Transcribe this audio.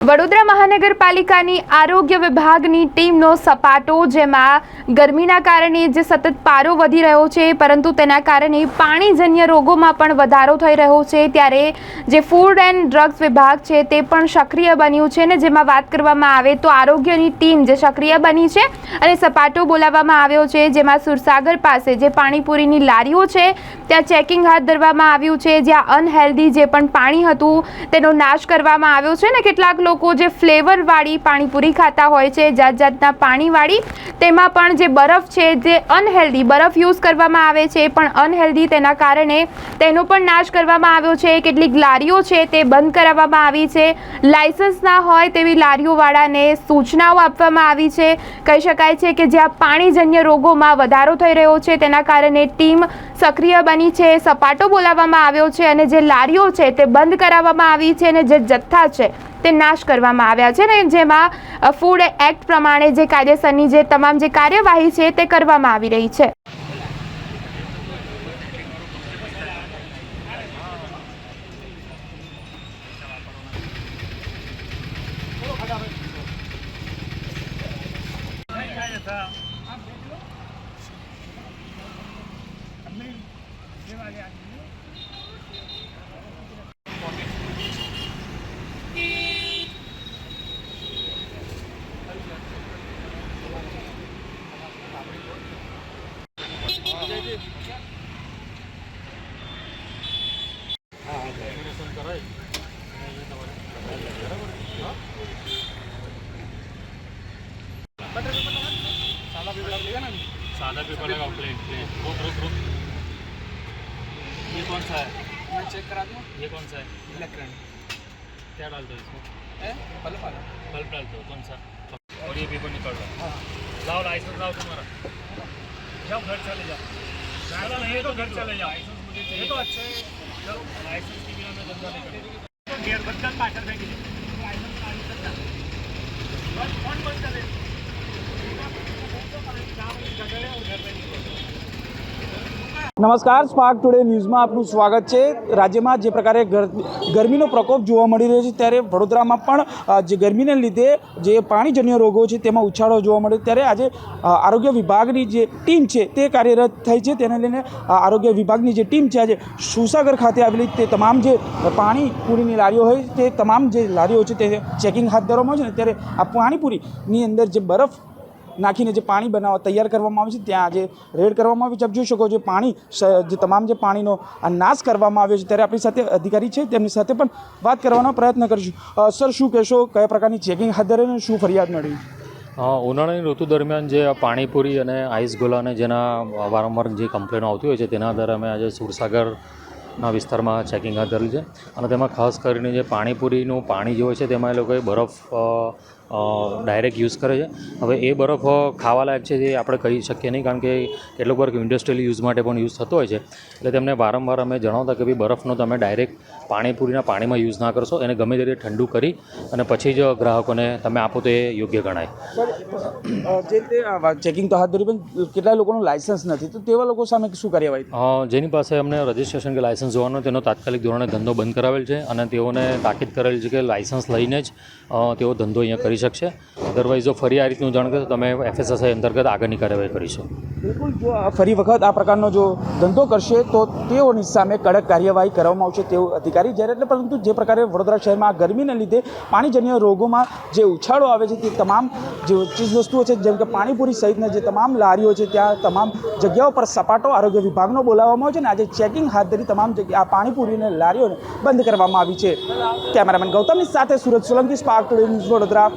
વડોદરા મહાનગરપાલિકાની આરોગ્ય વિભાગની ટીમનો સપાટો, જેમાં ગરમીના કારણે જે સતત પારો વધી રહ્યો છે, પરંતુ તેના કારણે પાણીજન્ય રોગોમાં પણ વધારો થઈ રહ્યો છે, ત્યારે જે ફૂડ એન્ડ ડ્રગ્સ વિભાગ છે તે પણ સક્રિય બન્યું છે ને જેમાં વાત કરવામાં આવે તો આરોગ્યની ટીમ જે સક્રિય બની છે અને સપાટો બોલાવવામાં આવ્યો છે, જેમાં સુરસાગર પાસે જે પાણીપુરીની લારીઓ છે, ત્યાં ચેકિંગ હાથ ધરવામાં આવ્યું છે, જ્યાં અનહેલ્ધી જે પણ પાણી હતું તેનો નાશ કરવામાં આવ્યો છે ને કેટલાક લોકો જે ફ્લેવરવાળી પાણીપુરી ખાતા હોય છે જાત જાતના પાણીવાળી, તેમાં પણ જે બરફ છે, જે અનહેલ્ધી બરફ યુઝ કરવામાં આવે છે પણ અનહેલ્ધી તેના કારણે તેનો પણ નાશ કરવામાં આવ્યો છે. કેટલીક લારીઓ છે, તે બંધ કરાવવામાં આવી છે. લાયસન્સ ના હોય તેવી લારીઓવાળાને સૂચનાઓ આપવામાં આવી છે. કહી શકાય છે કે જ્યાં પાણીજન્ય રોગોમાં વધારો થઈ રહ્યો છે, તેના કારણે ટીમ સક્રિય બની છે, સપાટો બોલાવવામાં આવ્યો છે અને જે લારીઓ છે તે બંધ કરાવવામાં આવી છે અને જે જથ્થા છે તે નાશ કરવામાં આવ્યા છે ને જેમાં ફૂડ એક્ટ પ્રમાણે જે કાયદેસરની જે તમામ જે કાર્યવાહી છે તે કરવામાં આવી રહી છે. सादा पेपर लगा प्लेन प्लेन रुक रुक रुक ये कौन सा है? मैं चेक करा दूँ? ये कौन सा है? इलेक्ट्रॉन क्या डाल दो इसमें? बल्ब वाला? बल्ब डाल दो कौन सा? और ये भी निकाल दो है? लाओ लाइसेंस लाओ तुम्हारा। जाओ घर चले जाओ। ये तो घर चले जाओ। ये तो अच्छा है। लाइसेंस के बिना मैं धंधा नहीं करूँगा गेयर बदल पाकर फेंकी નમસ્કાર સ્પાર્ક ટુડે ન્યૂઝમાં આપનું સ્વાગત છે. રાજ્યમાં જે પ્રકારે ગરમીનો પ્રકોપ જોવા મળી રહ્યો છે, ત્યારે વડોદરામાં પણ જે ગરમીને લીધે જે પાણીજન્ય રોગો છે, તેમાં ઉછાળો જોવા મળ્યો. ત્યારે આજે આરોગ્ય વિભાગની જે ટીમ છે, તે કાર્યરત થઈ છે. તેને લઈને આરોગ્ય વિભાગની જે ટીમ છે, આજે સુસાગર ખાતે આવેલી તે તમામ જે પાણીપુરીની લારીઓ હોય તે તમામ જે લારીઓ છે, તે ચેકિંગ હાથ ધરવામાં આવે છે ને, ત્યારે આ પાણીપુરીની અંદર જે બરફ નાખીને જે પાણી બનાવવા તૈયાર કરવામાં આવે છે, ત્યાં આજે રેડ કરવામાં આવી છે. આપ જોઈ શકો છો, પાણી જે તમામ જે પાણીનો નાશ કરવામાં આવ્યો છે, ત્યારે આપણી સાથે અધિકારી છે, તેમની સાથે પણ વાત કરવાનો પ્રયત્ન કરીશું. સર, શું કહેશો? કયા પ્રકારની ચેકિંગ હાથ ધરે શું ફરિયાદ મળી? ઉનાળાની ઋતુ દરમિયાન જે પાણીપુરી અને આઈસ ગોલા અને જેના વારંવાર જે કમ્પ્લેનો આવતી હોય છે, તેના આધારે અમે આજે સુરસાગરના વિસ્તારમાં ચેકિંગ હાથ ધરેલું છે. અને તેમાં ખાસ કરીને જે પાણીપુરીનું પાણી જે હોય છે, તેમાં એ લોકોએ બરફ ડાયરેક્ટ યુઝ કરે છે. હવે એ બરફ ખાવાલાયક છે જે આપણે કહી શકીએ નહીં કારણ કે કેટલોક વાર ઇન્ડસ્ટ્રીયલ યુઝ માટે પણ યુઝ થતો હોય છે. એટલે તેમને વારંવાર અમે જણાવતા કે ભાઈ બરફનો તમે ડાયરેક્ટ પાણીપુરીના પાણીમાં યુઝ ના કરશો એને ગમે તે રીતે ઠંડુ કરી અને પછી જ ગ્રાહકોને તમે આપો તો એ યોગ્ય ગણાય. જે તે ચેકિંગ તો હાથ ધરી પણ કેટલા લોકોનું લાયસન્સ નથી. તો તેવા લોકો સામે શું કાર્યવાહી જેની પાસે અમને રજિસ્ટ્રેશન કે લાયસન્સ જોવાનો તેનો તાત્કાલિક ધોરણે ધંધો બંધ કરાવેલ છે અને તેઓને તાકીદ કરેલ છે કે લાયસન્સ લઈને જ તેઓ ધંધો અહીંયા કરી શકશે. અદરવાઇઝ જો ફરી આ રીતનું જાણ કરશો તમે એફએસએસઆઈ અંતર્ગત આગળની કાર્યવાહી કરીશું. બિલકુલ. જો આ ફરી વખત આ પ્રકારનો જો ધંધો કરશે, તો તેઓની સામે કડક કાર્યવાહી કરવામાં આવશે તેવું અધિકારી જ્યારે એટલે, પરંતુ જે પ્રકારે વડોદરા શહેરમાં આ ગરમીને લીધે પાણીજન્ય રોગોમાં જે ઉછાળો આવે છે, તે તમામ જે ચીજવસ્તુઓ છે, જેમ કે પાણીપુરી સહિતના જે તમામ લારીઓ છે, ત્યાં તમામ જગ્યાઓ પર સપાટો આરોગ્ય વિભાગનો બોલાવવામાં આવે છે અને આજે ચેકિંગ હાથ ધરી તમામ જગ્યા, આ પાણીપુરીને લારીઓને બંધ કરવામાં આવી છે. કેમેરામેન ગૌતમની સાથે સુરત સોલંકી, સ્પાર્ક વડોદરા.